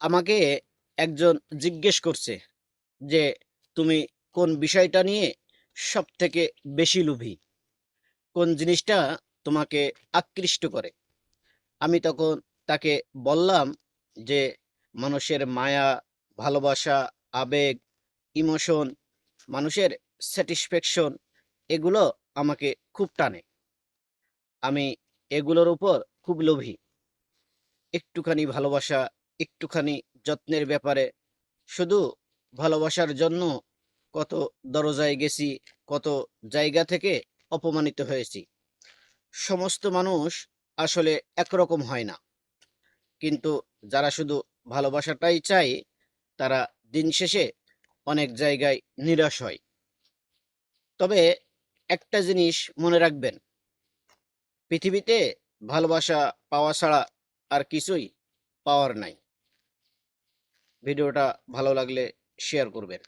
আমাকে একজন জিজ্ঞেস করছে যে, তুমি কোন বিষয়টা নিয়ে সব থেকে বেশি লোভী? কোন জিনিসটা তোমাকে আকৃষ্ট করে? আমি তখন তাকে বললাম যে, মানুষের মায়া, ভালোবাসা, আবেগ, ইমোশন, মানুষের স্যাটিসফ্যাকশন, এগুলো আমাকে খুব টানে। আমি এগুলোর উপর খুব লোভী। একটুখানি ভালোবাসা একটুখানি যত্নের ব্যাপারে। শুধু ভালোবাসার জন্য কত দরজায় গেছি, কত জায়গা থেকে অপমানিত হয়েছি। সমস্ত মানুষ আসলে একরকম হয় না। কিন্তু যারা শুধু ভালোবাসাটাই চায়, তারা দিন শেষে অনেক জায়গায় নিরাশ হয়। তবে একটা জিনিস মনে রাখবেন, পৃথিবীতে ভালোবাসা পাওয়া ছাড়া আর কিছুই পাওয়ার নাই। ভিডিওটা ভালো লাগলে শেয়ার করবেন।